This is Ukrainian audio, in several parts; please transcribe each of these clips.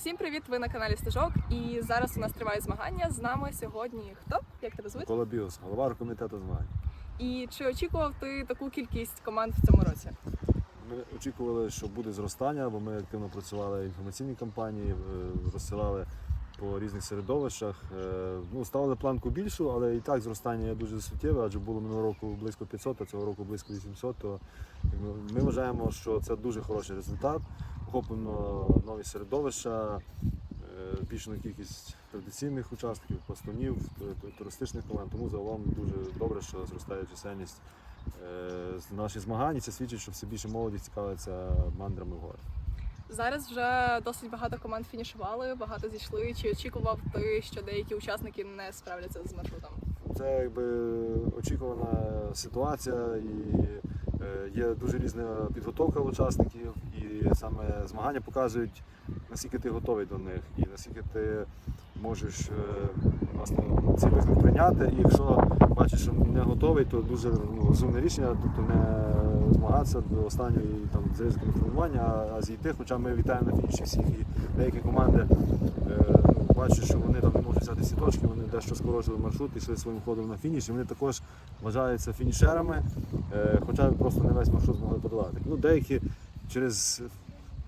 Всім привіт! Ви на каналі Стежок. І зараз у нас тривають змагання. З нами сьогодні хто? Як тебе звуть? Микола Біос, голова комітету змагань. І чи очікував ти таку кількість команд в цьому році? Ми очікували, що буде зростання, бо ми активно працювали в інформаційній кампанії, е, розсилали по різних середовищах. Е, Ну, ставили планку більшу, але і так зростання є дуже суттєве, адже було минулого року близько 500, а цього року близько 800. То ми вважаємо, що це дуже хороший результат. Охоплено нові середовища, е, збільшена кількість традиційних учасників, пластунів, ту- ту- туристичних команд. Тому загалом дуже добре, що зростає чисельність е, наших змагань. І Це свідчить, що все більше молоді цікавиться мандрами в гори. Зараз вже досить багато команд фінішували, багато зійшли. Чи очікував ти, що деякі учасники не справляться з маршрутом? Це якби очікувана ситуація і е, є дуже різна підготовка учасників, і саме змагання показують, наскільки ти готовий до них і наскільки ти можеш е, власне цей виклик прийняти. І якщо бачиш, що не готовий, то дуже ну, розумне рішення, тобто не змагатися до останньої там з ризиком тренування, а- зійти. Хоча ми вітаємо на фініші всіх і деякі команди. е, Бачу, що вони там точки, вони дещо скоротили маршрут, йшли своїм ходом на фініш, і вони також вважаються фінішерами, е, хоча просто не весь маршрут змогли подолати. Ну, деякі через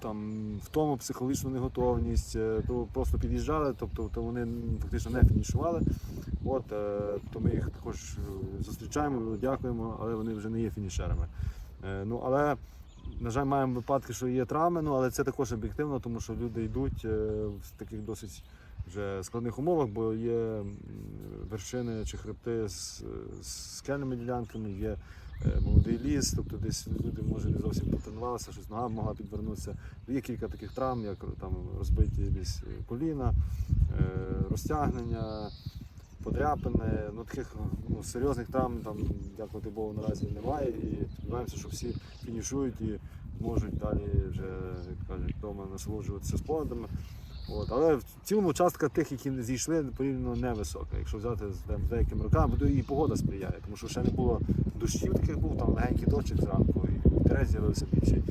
там втому психологічну неготовність, е, то просто під'їжджали, тобто то вони фактично не фінішували. От, е, то ми їх також зустрічаємо, дякуємо, але вони вже не є фінішерами. Ну, але, на жаль, маємо випадки, що є травми, ну, але це також об'єктивно, тому що люди йдуть в таких досить вже складних умовах, бо є вершини чи хребти з, з скельними ділянками, є е, молодий ліс, тобто десь люди може не зовсім потренувалися, щось нога могла підвернутися. Є кілька таких травм, як там розбиті десь коліна, е, розтягнення, подряпини. Ну таких ну, серйозних травм там, дякувати Богу, наразі немає. І сподіваємося, що всі фінішують і можуть далі вже, як кажуть, вдома насолоджуватися спогадами. От, але в цілому частка тих, які зійшли, порівняно невисока. Якщо взяти з, деякими роками, бо і погода сприяє, тому що ще не було дощів, таких був там легенький дощик зранку, і вітерець з'явився більший.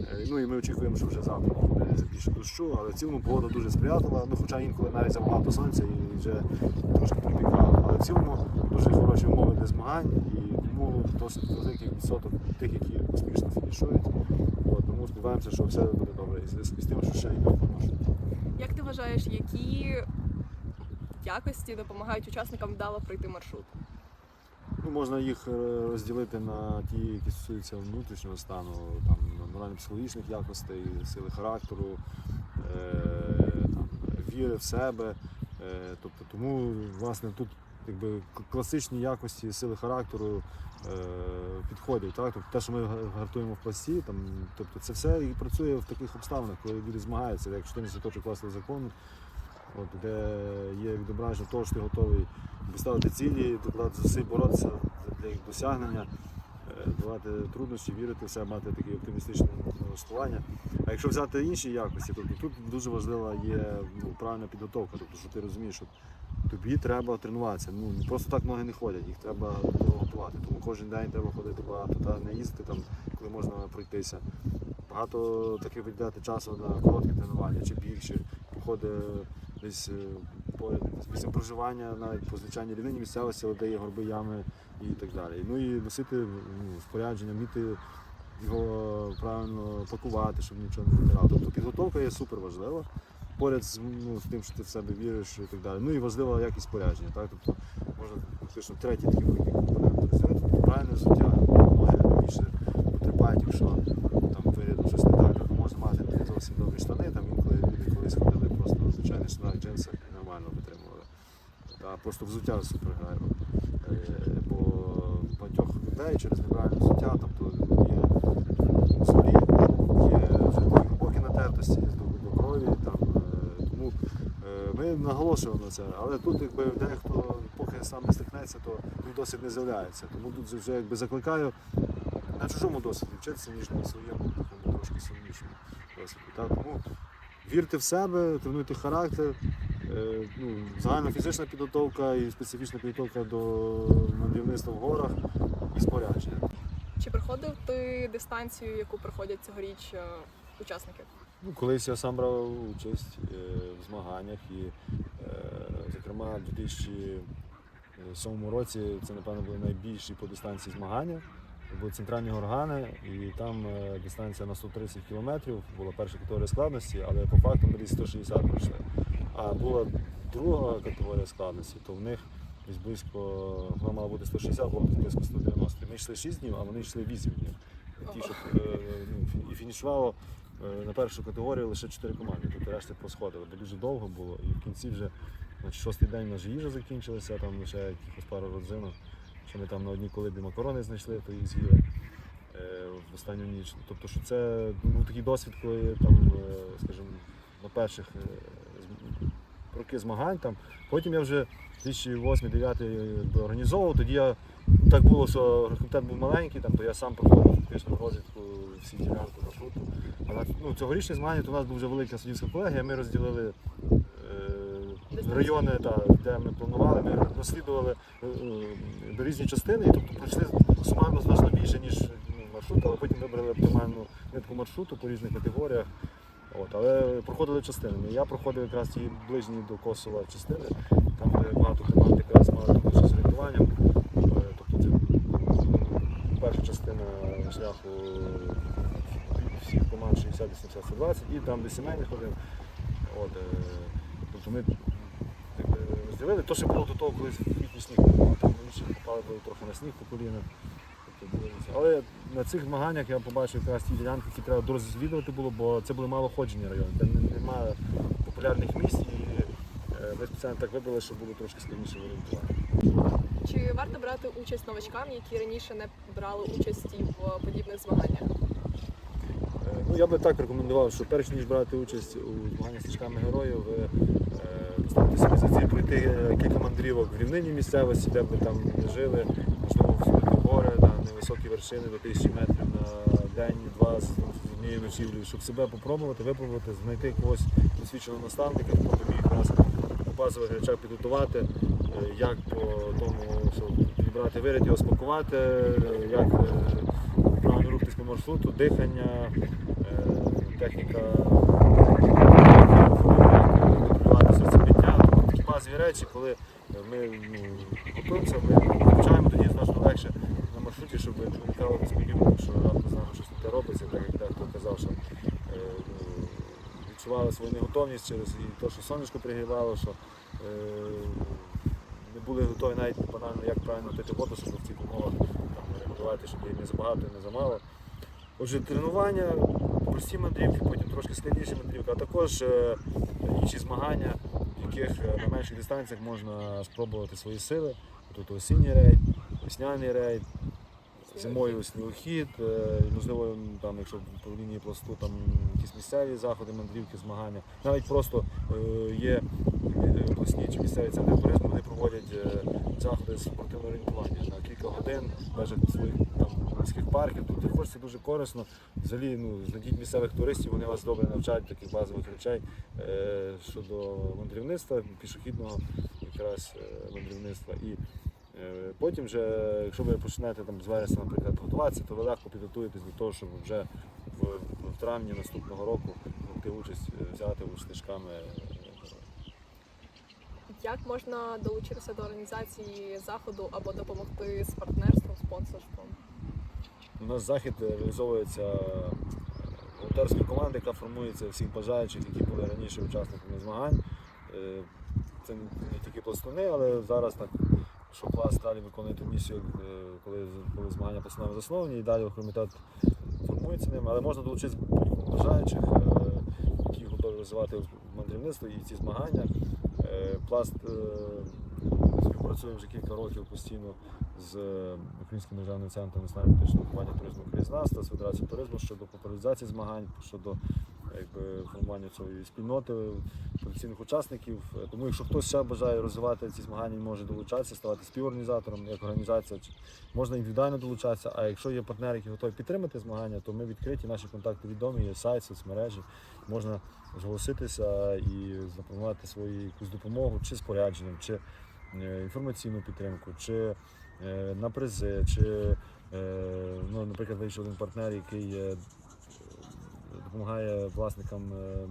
Е, Ну і ми очікуємо, що вже завтра буде більше дощу, але в цілому погода дуже сприятлива, ну хоча інколи навіть забагато сонця і вже трошки припікало. Але в цілому дуже хороші умови для змагань і тому досить великий відсоток тих, які успішно фінішують. Тому сподіваємося, що все буде добре. І з тим, що ще йде по маршруту. Як ти вважаєш, які якості допомагають учасникам вдало пройти маршрут? Ну, можна їх е, розділити на ті, які стосуються внутрішнього стану, там, морально-психологічних якостей, сили характеру, е, там, віри в себе. Е, тобто, тому власне тут якби, класичні якості сили характеру е, підходять. Так? Тобто, те, що ми гартуємо в пласті, там, тобто, це все і працює в таких обставинах, коли люди змагаються, як 14 точок класу закону. От, де є відображення того, що ти готовий ставити цілі, докладати зусиль боротися для їх досягнення, давати труднощі, вірити в себе, мати таке оптимістичне налаштування. А якщо взяти інші якості, тобто тут дуже важлива є ну, правильна підготовка, тобто що ти розумієш, що тобі треба тренуватися. Ну просто так ноги не ходять, їх треба готувати. Тому кожен день треба ходити багато, та не їздити там, коли можна пройтися. Багато таки виділяти часу на короткі тренування, чи чи походи десь е, поряд проживання, навіть по звичайній рівнині місцевості, але горби, ями і так далі. Ну і носити ну, спорядження, вміти його правильно пакувати, щоб нічого не витирало. Тобто підготовка є супер важлива. Поряд з, ну, з тим, що ти в себе віриш і так далі. Ну і важлива якість спорядження. Так? Тобто можна фактично третій такий великий компонент. Тобто правильне взуття, ноги більше потрапають, якщо там вирядом щось не так, то можна мати зовсім добрі штани, там інколи люди колись ходили просто звичайні штани, джинси і нормально витримували. А просто взуття супер грає. Е, Бо багатьох людей через неправильне взуття, тобто є мозолі, є глибокі натертості до, крові. Там, е, тому е, ми наголошуємо на це, але тут якби дехто поки сам не стикнеться, то той досвід не з'являється. Тому тут вже якби закликаю на чужому досвіді вчитися, ніж на своєму такому трошки сумнішому досвіді. Тому вірте в себе, тренуйте характер. Е, Ну, загальна фізична підготовка і специфічна підготовка до мандрівництва в горах і спорядження. Чи проходив ти дистанцію, яку проходять цьогоріч е, учасники? Ну, колись я сам брав участь е, в змаганнях і, зокрема, в 2007 році це, напевно, були найбільші по дистанції змагання. Були центральні органи, і там дистанція на 130 кілометрів була перша категорія складності, але по факту ми десь 160 пройшли. А була друга категорія складності, то в них десь близько, вона мала бути 160, було близько 190. Ми йшли 6 днів, а вони йшли 8 днів. Ті, що, е, ну, і фінішувало е, на першу категорію лише 4 команди, тобто решти посходили, бо дуже довго було. І в кінці вже значить, шостий день наша їжа закінчилася, там лише якихось пару родзинок. Що ми там на одній колибі макарони знайшли, то їх з'їли е, в останню ніч. Тобто, що це був такий досвід, коли там, скажімо, на перших роки змагань. Там. Потім я вже 2008-2009 організовував, тоді я ну, так було, що комітет був маленький, там, то я сам проходив фактично розвідку всі ділянки маршруту. А на ну, цьогорічні змагання то у нас був вже велика суддівська колегія, ми розділили е, райони, та, де ми планували, ми розслідували е, е, різні частини, і тобто пройшли сумарно значно більше, ніж ну, маршрут, але потім вибрали оптимальну нитку маршруту по різних категоріях. От, але проходили частинами. Я проходив якраз ті ближні до Косова частини, там де багато команд якраз мали там з орієнтуванням. Е, Тобто це перша частина шляху всіх команд 60 80 120 і там де сімейний ходив. От, е, тобто ми якби, розділили. То, що було до того, коли літній сніг там ще попали трохи на сніг по коліна. Тобто. Але на цих змаганнях я побачив якраз ті ділянки, які треба дорозвідувати було, бо це були малоходжені райони, де немає популярних місць і е, ми спеціально так вибрали, щоб було трошки складніше орієнтувати. Чи варто брати участь новачкам, які раніше не брали участі в подібних змаганнях? Е, Ну, я би так рекомендував, що перш ніж брати участь у змаганнях з стежками героїв, ви е, поставте собі за ціль пройти е, кілька мандрівок в рівнинній місцевості, де б ви там жили, можливо, в сходні гори, на невисокі вершини до тисячі метрів на день-два з однією ночівлею, щоб себе попробувати, випробувати, знайти якогось досвідченого наставника, хто тобі якраз на базових речах підготувати, е, як по тому, підібрати виряд, його спакувати, е, як е, правильно рухатись по маршруту, дихання, техніка, контролювати серцебиття. Тобто речі, коли ми ну, готуємося, ми навчаємо тоді значно легше маршруті, щоб виникало несподівано, що раптом з нами щось не робиться, так як дехто казав, що е, ну, відчували свою неготовність через і те, що сонечко пригрівало, що е, не були готові навіть банально, як правильно пити воду, щоб в цих умовах регулювати, щоб її не забагато, не замало. Отже, тренування, прості мандрівки, потім трошки складніші мандрівки, а також е, інші змагання, в яких на менших дистанціях можна спробувати свої сили. Тут осінній рейд, весняний рейд, зимою снігохід, е, можливо, там, якщо по лінії пласту там якісь місцеві заходи, мандрівки, змагання. Навіть просто е, є е, обласні чи місцеві центри туризму, вони проводять заходи з спортивного орієнтування на кілька годин межах своїх там міських парків. Тобто також це дуже корисно. Взагалі, ну, знайдіть місцевих туристів, вони вас добре навчають таких базових речей щодо мандрівництва, пішохідного якраз мандрівництва. Потім, вже, якщо ви почнете там, з вересня, наприклад, готуватися, то ви легко підготуєтесь до того, щоб вже в, в травні наступного року брати участь, е, взяти у стежками. е, Як можна долучитися до організації заходу або допомогти з партнерством, спонсорством? У нас захід е, реалізовується е, волонтерською командою, яка формується всіх бажаючих, які були раніше учасниками змагань. Е, Це не тільки пластуни, але зараз так, що клас далі виконує ту місію, е, коли, коли змагання постанови засновані, і далі комітет формується ними. Але можна долучитися бажаючих, е, які готові розвивати мандрівництво і ці змагання. Е, Пласт співпрацює вже кілька років постійно з Українським державним центром національного політичного туризму краєзнавства, з Федерацією туризму щодо популяризації змагань, щодо якби, формування цієї спільноти потенційних учасників. Тому якщо хтось ще бажає розвивати ці змагання, може долучатися, ставати співорганізатором, як організація. Можна індивідуально долучатися, а якщо є партнери, які готові підтримати змагання, то ми відкриті, наші контакти відомі, є сайт, соцмережі. Можна зголоситися і запропонувати свою якусь допомогу, чи спорядженням, чи е, інформаційну підтримку, чи е, на призи, чи, е, ну, наприклад, вийшов один партнер, який е, допомагає власникам е,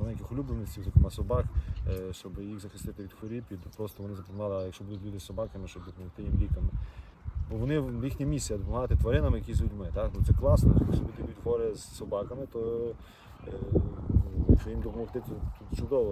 маленьких улюбленців, зокрема собак, е, щоб їх захистити від хворіб. І просто вони запланували, якщо будуть люди з собаками, щоб допомогти їм ліками. Бо вони їхня місія допомагати тваринам, які з людьми. Так? Ну, це класно, якщо люди хворі з собаками, то е, якщо їм допомогти, то чудово.